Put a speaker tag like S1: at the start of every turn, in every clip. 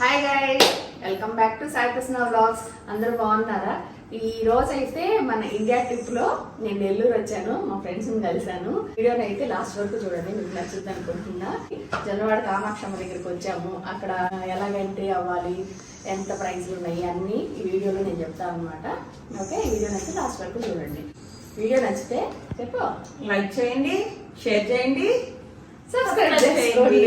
S1: Hi guys welcome back to Sai Krishna vlogs అందరూ బాగున్నారా? ఈ రోజు అయితే మన ఇండియా ట్రిప్లో నేను నెల్లూరు వచ్చాను మా ఫ్రెండ్స్ని కలిశాను. వీడియోని అయితే లాస్ట్ వరకు చూడండి మీకు నచ్చుద్ది అనుకుంటున్నా. జనవాడ కామాక్షమ్మ దగ్గరికి వచ్చాము. అక్కడ ఎలాగ ఎంట్రీ అవ్వాలి ఎంత ప్రైస్లు ఉన్నాయి అన్ని ఈ వీడియోలో నేను చెప్తాను అనమాట ఓకే ఈ వీడియోని అయితే లాస్ట్ వరకు చూడండి. వీడియో నచ్చితే చెప్పు.
S2: లైక్ చేయండి షేర్ చేయండి
S1: సబ్స్క్రైబ్ చేసుకోండి.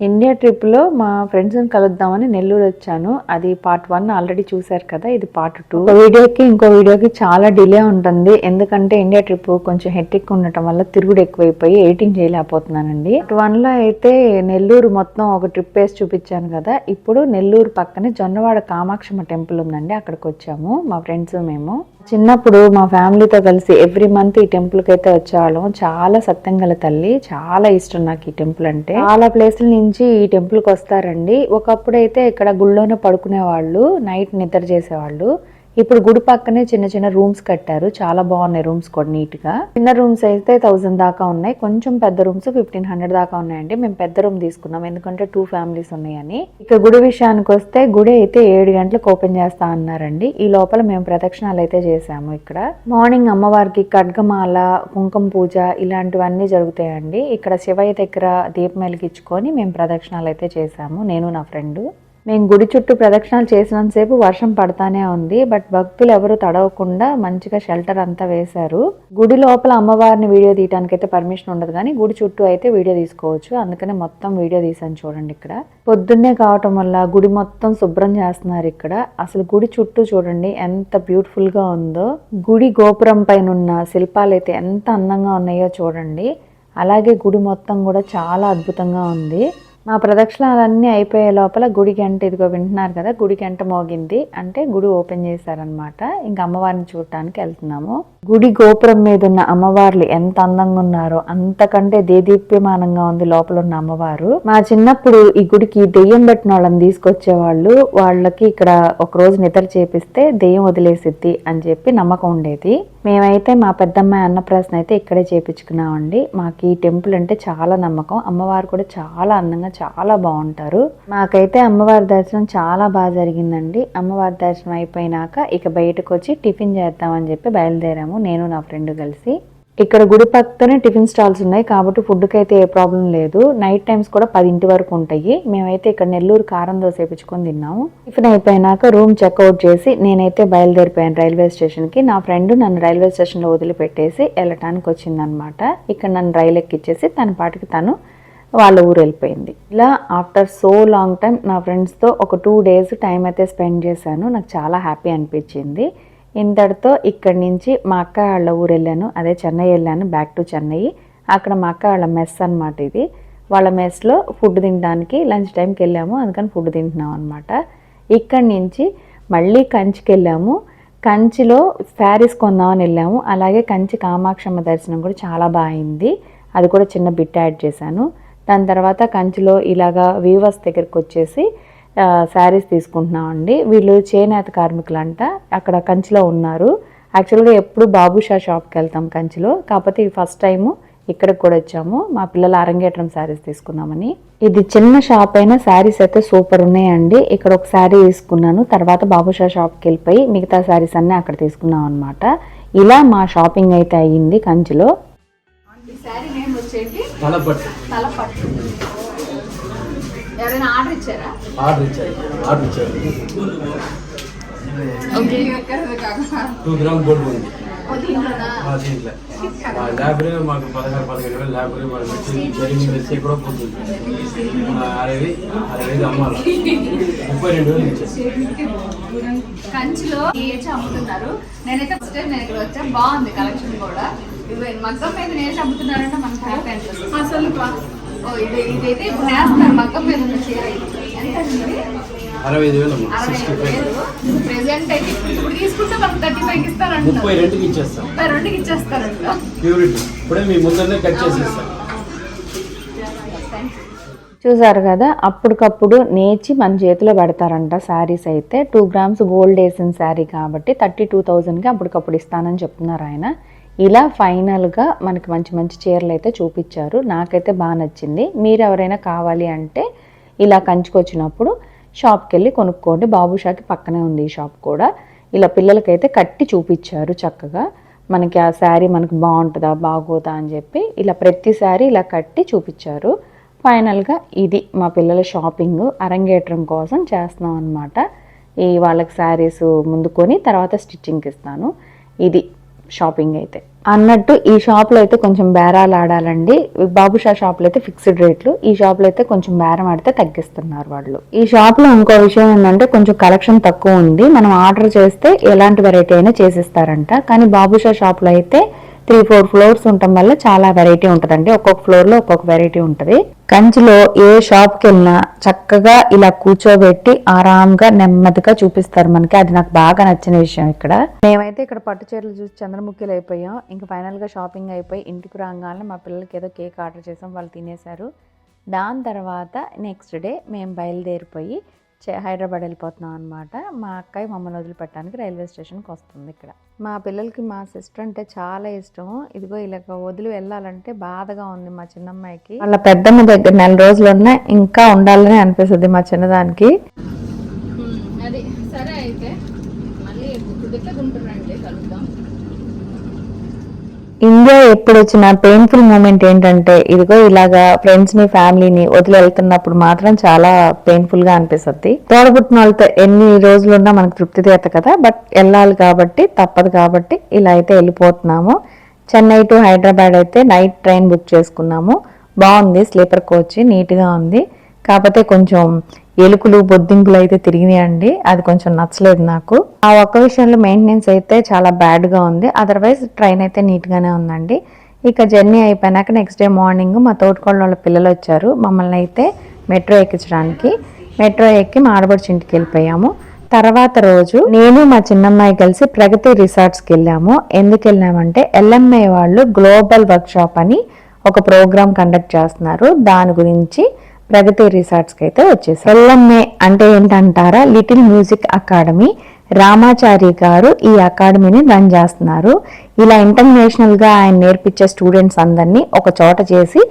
S3: ఇండియా ట్రిప్లో మా ఫ్రెండ్స్ని కలుద్దామని నెల్లూరు వచ్చాను. అది పార్ట్ వన్ ఆల్రెడీ చూశారు కదా ఇది పార్ట్ టూ ఒక వీడియోకి ఇంకో వీడియోకి చాలా డిలే ఉంటుంది. ఎందుకంటే ఇండియా ట్రిప్ కొంచెం హెట్టిక్ ఉండటం వల్ల తిరుగుడు ఎక్కువైపోయి ఎడిటింగ్ చేయలేకపోతున్నానండి. పార్ట్ వన్లో అయితే నెల్లూరు మొత్తం ఒక ట్రిప్ వేసి చూపించాను కదా. ఇప్పుడు నెల్లూరు పక్కనే జొన్నవాడ కామాక్షమ్మ టెంపుల్ ఉందండి అక్కడికి వచ్చాము. మా ఫ్రెండ్స్ మేము. చిన్నప్పుడు మా ఫ్యామిలీతో కలిసి ఎవ్రీ మంత్ ఈ టెంపుల్కి అయితే వచ్చేవాళ్ళం. చాలా సత్యం గల తల్లి చాలా ఇష్టం నాకు ఈ టెంపుల్ అంటే. చాలా ప్లేసుల నుంచి ఈ టెంపుల్కి వస్తారండి ఒకప్పుడు అయితే ఇక్కడ గుళ్ళోనే పడుకునే వాళ్ళు నైట్ నిద్ర చేసేవాళ్ళు. ఇప్పుడు గుడి పక్కనే చిన్న చిన్న రూమ్స్ కట్టారు. చాలా బాగున్నాయి రూమ్స్ కూడా నీట్గా చిన్న రూమ్స్ అయితే థౌసండ్ దాకా ఉన్నాయి. కొంచెం పెద్ద రూమ్స్ ఫిఫ్టీన్ హండ్రెడ్ దాకా ఉన్నాయండి. మేము పెద్ద రూమ్ తీసుకున్నాం. ఎందుకంటే టూ ఫ్యామిలీస్ ఉన్నాయని. ఇక గుడి విషయానికి వస్తే గుడి అయితే ఏడు గంటలకు ఓపెన్ చేస్తా అన్నారండి. ఈ లోపల మేము ప్రదక్షిణాలు అయితే చేసాము ఇక్కడ. మార్నింగ్ అమ్మవారికి ఖడ్గమాల కుంకుమ పూజ ఇలాంటివన్నీ జరుగుతాయండి. ఇక్కడ శివయ్య దగ్గర దీపం వెలిగించుకొని మేము ప్రదక్షిణాలు అయితే చేసాము నేను నా ఫ్రెండ్. మేము గుడి చుట్టూ ప్రదక్షిణాలు చేసినంతసేపు వర్షం పడతానే ఉంది బట్ భక్తులు ఎవరు తడవకుండా మంచిగా షెల్టర్ అంతా వేశారు. గుడి లోపల అమ్మవారిని వీడియో తీయడానికి అయితే పర్మిషన్ ఉండదు కానీ గుడి చుట్టూ అయితే వీడియో తీసుకోవచ్చు. అందుకనే మొత్తం వీడియో తీసాను చూడండి ఇక్కడ. పొద్దున్నే కావటం వల్ల గుడి మొత్తం శుభ్రం చేస్తున్నారు ఇక్కడ. అసలు గుడి చుట్టూ చూడండి ఎంత బ్యూటిఫుల్గా ఉందో. గుడి గోపురం పైన ఉన్న శిల్పాలు అయితే ఎంత అందంగా ఉన్నాయో చూడండి. అలాగే గుడి మొత్తం కూడా చాలా అద్భుతంగా ఉంది. మా ప్రదక్షిణాలన్నీ అయిపోయే లోపల గుడి గంట ఇదిగో వింటున్నారు కదా గుడి గంట మోగింది. అంటే గుడి ఓపెన్ చేశారనమాట ఇంకా అమ్మవారిని చూడటానికి వెళ్తున్నాము. గుడి గోపురం మీద ఉన్న అమ్మవార్లు ఎంత అందంగా ఉన్నారో అంతకంటే దేదీప్యమానంగా ఉంది లోపల ఉన్న అమ్మవారు. మా చిన్నప్పుడు ఈ గుడికి దెయ్యం పెట్టిన వాళ్ళని తీసుకొచ్చేవాళ్ళు. వాళ్ళకి ఇక్కడ ఒక రోజు నిద్ర చేపిస్తే దెయ్యం వదిలేసిద్ది అని చెప్పి నమ్మకం ఉండేది. మేమైతే మా పెద్దమ్మాయి అన్నప్రాసన అయితే ఇక్కడే చేపించుకున్నామండి. మాకు ఈ టెంపుల్ అంటే చాలా నమ్మకం. అమ్మవారు కూడా చాలా అందంగా చాలా బాగుంటారు. మాకైతే అమ్మవారి దర్శనం చాలా బాగా జరిగిందండి. అమ్మవారి దర్శనం అయిపోయినాక ఇక బయటకు వచ్చి టిఫిన్ చేద్దామని చెప్పి బయలుదేరాము. నేను నా ఫ్రెండ్ కలిసి. ఇక్కడ గుడి పక్కనే టిఫిన్ స్టాల్స్ ఉన్నాయి కాబట్టి ఫుడ్కి అయితే ఏ ప్రాబ్లం లేదు. నైట్ టైమ్స్ కూడా పదింటి వరకు ఉంటాయి. మేమైతే ఇక్కడ నెల్లూరు కారం దోశ వేపించుకొని తిన్నాము. టిఫిన్ అయిపోయినాక రూమ్ చెక్అవుట్ చేసి నేనైతే బయలుదేరిపోయాను రైల్వే స్టేషన్కి. నా ఫ్రెండ్ నన్ను రైల్వే స్టేషన్లో వదిలిపెట్టేసి వెళ్ళటానికి వచ్చిందనమాట ఇక్కడ నన్ను రైలు ఎక్కిచ్చేసి తన పాటికి తను వాళ్ళ ఊరు వెళ్ళిపోయింది. ఇలా ఆఫ్టర్ సో లాంగ్ టైం నా ఫ్రెండ్స్తో ఒక టూ డేస్ టైం అయితే స్పెండ్ చేశాను. నాకు చాలా హ్యాపీ అనిపించింది. ఇంతటితో ఇక్కడి నుంచి మా అక్క వాళ్ళ ఊరు వెళ్ళాను అదే చెన్నై వెళ్ళాను బ్యాక్ టు చెన్నై. అక్కడ మా అక్క వాళ్ళ మెస్ అనమాట ఇది. వాళ్ళ మెస్లో ఫుడ్ తినడానికి లంచ్ టైంకి వెళ్ళాము. అందుకని ఫుడ్ తింటున్నాం అనమాట ఇక్కడి నుంచి మళ్ళీ కంచికి వెళ్ళాము. కంచిలో శారీస్ కొందామని వెళ్ళాము. అలాగే కంచి కామాక్షమ్మ దర్శనం కూడా చాలా బాగా అయింది. అది కూడా చిన్న బిట్ యాడ్ చేశాను. దాని తర్వాత కంచిలో ఇలాగా వీవర్స్ దగ్గరికి వచ్చేసి శారీస్ తీసుకుంటున్నామండి వీళ్ళు చేనేత కార్మికులంట. అక్కడ కంచిలో ఉన్నారు. యాక్చువల్గా ఎప్పుడు బాబుషా షాప్కి వెళ్తాం కంచిలో. కాకపోతే ఈ ఫస్ట్ టైము ఇక్కడికి కూడా వచ్చాము. మా పిల్లల అరంగేట్రం శారీస్ తీసుకుందామని. ఇది చిన్న షాప్ అయినా శారీస్ అయితే సూపర్ ఉన్నాయండి. ఇక్కడ ఒక శారీ తీసుకున్నాను. తర్వాత బాబుషా షాప్కి వెళ్ళిపోయి మిగతా శారీస్ అన్నీ అక్కడ తీసుకున్నాం అనమాట ఇలా మా షాపింగ్ అయితే అయ్యింది కంచిలో.
S1: ఈ శారీ నేమ్ వచ్చేసి
S4: తలపట్టు.
S1: తలపట్టు. ఎవరైనా ఆర్డర్ ఇచ్చారా?
S4: ఆర్డర్ ఇచ్చారు. ఆర్డర్ ఇచ్చారు.
S1: ఓకే ఎక్కడది కాక
S4: టూ గ్రామ్ గోల్డ్ ఉంది
S1: ఓ దీంట్లోనా?
S4: మా దీంట్లో. మా ల్యాబ్రే మాకు పదహారు పదిహేడు వేలు ల్యాబ్రే మాకు జరిగింది. వేస్తే కూడా పోతుంది మన అరవై అరవై అమ్మాలి. ముప్పై రెండు వేలు
S1: కంచిలో ఏచి అమ్ముతున్నారు. నేనైతే ఫస్ట్ టైం నేను ఇక్కడ వచ్చా బాగుంది కలెక్షన్ కూడా. ఇవి మగ్గం మీద నేసి అమ్ముతున్నారంటే మనకు హ్యాపీ అనిపిస్తుంది. అసలు ఇది ఇదైతే ఇప్పుడు నేస్తారు మగ్గం మీద ఉన్న చీర ఇది. ఎంత అండి?
S4: అరవై ఐదు వేలు అమ్మా
S1: అరవై
S4: సిక్స్టీ
S1: ఐదు
S4: ఫైవ్
S1: వేలు ప్రెసెంట్ అయితే ఇప్పుడు ఇప్పుడు తీసుకుంటే మనకు థర్టీ ఫైవ్ ఇస్తారంటున్నారు.
S4: ముప్పై రెండుకి ఇచ్చేస్తాం.
S1: ముప్పై రెండుకి ఇచ్చేస్తారంట.
S4: ప్యూరిటీ ఇప్పుడే మీ ముందరనే కట్ చేసి ఇస్తాం
S3: చూసారు కదా అప్పటికప్పుడు నేచి మన చేతిలో పెడతారంట శారీస్ అయితే. టూ గ్రామ్స్ గోల్డ్ వేసిన శారీ కాబట్టి థర్టీ టూ థౌజండ్కి అప్పటికప్పుడు ఇస్తానని చెప్తున్నారు ఆయన. ఇలా ఫైనల్గా మనకి మంచి మంచి చీరలు అయితే చూపించారు. నాకైతే బాగా నచ్చింది. మీరు ఎవరైనా కావాలి అంటే ఇలా కంచుకొచ్చినప్పుడు షాప్కి వెళ్ళి కొనుక్కోండి బాబుషాకి పక్కనే ఉంది ఈ షాప్ కూడా. ఇలా పిల్లలకైతే కట్టి చూపించారు చక్కగా. మనకి ఆ శారీ మనకి బాగుంటుందా బాగోదా అని చెప్పి ఇలా ప్రతి శారీ ఇలా కట్టి చూపించారు. ఫైనల్గా ఇది మా పిల్లల షాపింగ్. అరంగేట్రం కోసం చేస్తున్నాం అనమాట ఈ వాళ్ళకి శారీస్ ముందు కొని తర్వాత స్టిచ్చింగ్కి ఇస్తాను. ఇది షాపింగ్ అయితే. అన్నట్టు ఈ షాప్లో అయితే కొంచెం బేరాలు ఆడాలండి. బాబుషా షాప్లో అయితే ఫిక్స్డ్ రేట్లు. ఈ షాప్లో అయితే కొంచెం బేరం ఆడితే తగ్గిస్తున్నారు వాళ్ళు. ఈ షాప్లో ఇంకో విషయం ఏంటంటే కొంచెం కలెక్షన్ తక్కువ ఉంది. మనం ఆర్డర్ చేస్తే ఎలాంటి వెరైటీ అయినా చేసిస్తారంట. కానీ బాబుషా షాప్లో అయితే త్రీ ఫోర్ ఫ్లోర్స్ ఉండటం వల్ల చాలా వెరైటీ ఉంటుందండి. ఒక్కొక్క ఫ్లోర్లో ఒక్కొక్క వెరైటీ ఉంటుంది. కంచిలో ఏ షాప్కి వెళ్ళినా చక్కగా ఇలా కూర్చోబెట్టి ఆరాంగా నెమ్మదిగా చూపిస్తారు మనకి. అది నాకు బాగా నచ్చిన విషయం ఇక్కడ. మేమైతే ఇక్కడ పట్టు చీరలు చూసి చంద్రముఖిలు అయిపోయాం. ఇంకా ఫైనల్గా షాపింగ్ అయిపోయి ఇంటికి రాగానే మా పిల్లలకి ఏదో కేక్ ఆర్డర్ చేసాం. వాళ్ళు తినేశారు. దాని తర్వాత నెక్స్ట్ డే మేము బయలుదేరిపోయి హైదరాబాద్ వెళ్ళిపోతున్నాం అనమాట మా అక్కయ్య మమ్మల్ని వదిలిపెట్టడానికి రైల్వే స్టేషన్కి వస్తుంది ఇక్కడ. మా పిల్లలకి మా సిస్టర్ అంటే చాలా ఇష్టం. ఇదిగో ఇలా వదిలి వెళ్ళాలంటే బాధగా ఉంది మా చిన్నమ్మాయికి. వాళ్ళ పెద్దమ్మ దగ్గర నెల రోజులు ఉన్నా ఇంకా ఉండాలని అనిపిస్తుంది మా చిన్నదానికి.
S1: అది సరే అయితే. మళ్ళీ కలుద్దాం.
S3: ఇండియా ఎప్పుడు వచ్చిన పెయిన్ఫుల్ మూమెంట్ ఏంటంటే ఇదిగో ఇలాగా ఫ్రెండ్స్ని ఫ్యామిలీని వదిలి వెళ్తున్నప్పుడు మాత్రం చాలా పెయిన్ఫుల్గా అనిపిస్తుంది. తోడబుట్టిన వాళ్ళతో ఎన్ని రోజులున్నా మనకు తృప్తి తీరత కదా బట్ వెళ్ళాలి కాబట్టి తప్పదు కాబట్టి ఇలా అయితే వెళ్ళిపోతున్నాము. చెన్నై టు హైదరాబాద్ అయితే నైట్ ట్రైన్ బుక్ చేసుకున్నాము. బాగుంది స్లీపర్ కోచ్ నీట్గా ఉంది. కాకపోతే కొంచెం ఎలుకలు బొద్దింకులు అయితే తిరిగినాయండి. అది కొంచెం నచ్చలేదు నాకు. ఆ ఒక్క విషయంలో మెయింటెనెన్స్ అయితే చాలా బ్యాడ్గా ఉంది. అదర్వైజ్ ట్రైన్ అయితే నీట్గానే ఉందండి. ఇక జర్నీ అయిపోయినాక నెక్స్ట్ డే మార్నింగ్ మా తోటకోళ్ళ వాళ్ళ పిల్లలు వచ్చారు. మమ్మల్ని అయితే మెట్రో ఎక్కించడానికి. మెట్రో ఎక్కి మా ఆడబడిచి ఇంటికి వెళ్ళిపోయాము. తర్వాత రోజు నేను మా చిన్నమ్మాయి కలిసి ప్రగతి రిసార్ట్స్కి వెళ్ళాము. ఎందుకు వెళ్ళామంటే ఎల్ఎంఐ వాళ్ళు గ్లోబల్ వర్క్షాప్ అని ఒక ప్రోగ్రామ్ కండక్ట్ చేస్తున్నారు. దాని గురించి ప్రగతి రిసార్ట్స్కి అయితే వచ్చేసారు ఎల్ఎంఏ అంటే ఏంటంటారా? లిటిల్ మ్యూజిక్ అకాడమీ రామాచారి గారు ఈ అకాడమీని రన్ చేస్తున్నారు. ఇలా ఇంటర్నేషనల్గా ఆయన నేర్పించే స్టూడెంట్స్ అందరినీ ఒక చోట చేసి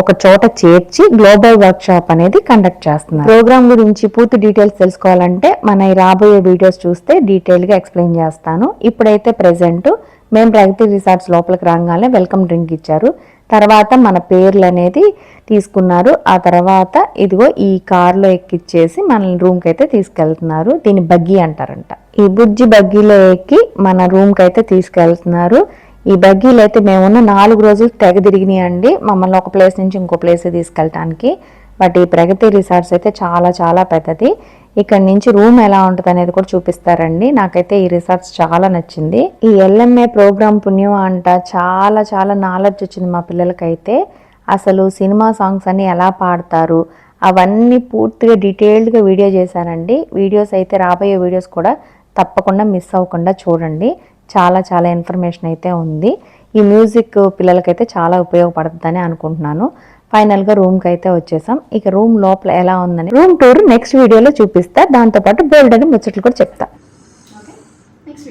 S3: ఒక చోట చేర్చి గ్లోబల్ వర్క్ షాప్ అనేది కండక్ట్ చేస్తున్నారు. ప్రోగ్రామ్ గురించి పూర్తి డీటెయిల్స్ తెలుసుకోవాలంటే మన రాబోయే వీడియోస్ చూస్తే డీటెయిల్గా ఎక్స్ప్లెయిన్ చేస్తాను. ఇప్పుడైతే ప్రెసెంట్ మేము ప్రగతి రిసార్ట్స్ లోపలికి రాగానే వెల్కమ్ డ్రింక్ ఇచ్చారు. తర్వాత మన పేర్లు అనేది తీసుకున్నారు. ఆ తర్వాత ఇదిగో ఈ కార్లో ఎక్కిచ్చేసి మన రూమ్కి అయితే తీసుకెళ్తున్నారు. దీన్ని బగ్గీ అంటారంట. ఈ బుజ్జి బగ్గీలో ఎక్కి మన రూమ్కి అయితే తీసుకెళ్తున్నారు. ఈ బగ్గీలు అయితే మేమున్న నాలుగు రోజులు తెగ తిరిగినాయండి. మమ్మల్ని ఒక ప్లేస్ నుంచి ఇంకో ప్లేస్ తీసుకెళ్ళటానికి. బట్ ఈ ప్రగతి రిసార్ట్స్ అయితే చాలా చాలా పెద్దది. ఇక్కడ నుంచి రూమ్ ఎలా ఉంటుంది అనేది కూడా చూపిస్తారండి. నాకైతే ఈ రిసార్ట్స్ చాలా నచ్చింది. ఈ ఎల్ఎంఏ ప్రోగ్రామ్ పుణ్యం అంట చాలా చాలా నాలెడ్జ్ వచ్చింది మా పిల్లలకైతే. అసలు సినిమా సాంగ్స్ అన్ని ఎలా పాడతారు? అవన్నీ పూర్తిగా డీటెయిల్డ్గా వీడియో చేశానండి. వీడియోస్ అయితే రాబోయే వీడియోస్ కూడా తప్పకుండా మిస్ అవ్వకుండా చూడండి. చాలా చాలా ఇన్ఫర్మేషన్ అయితే ఉంది. ఈ మ్యూజిక్ పిల్లలకైతే చాలా ఉపయోగపడుతుందని అనుకుంటున్నాను. ఫైనల్గా రూమ్కి అయితే వచ్చేసాం. ఇక రూమ్ లోపల ఎలా ఉందని రూమ్ టూర్ నెక్స్ట్ వీడియోలో చూపిస్తా. దాంతోపాటు బోల్డ్ అని ముచ్చట్లు కూడా చెప్తా.
S1: నెక్స్ట్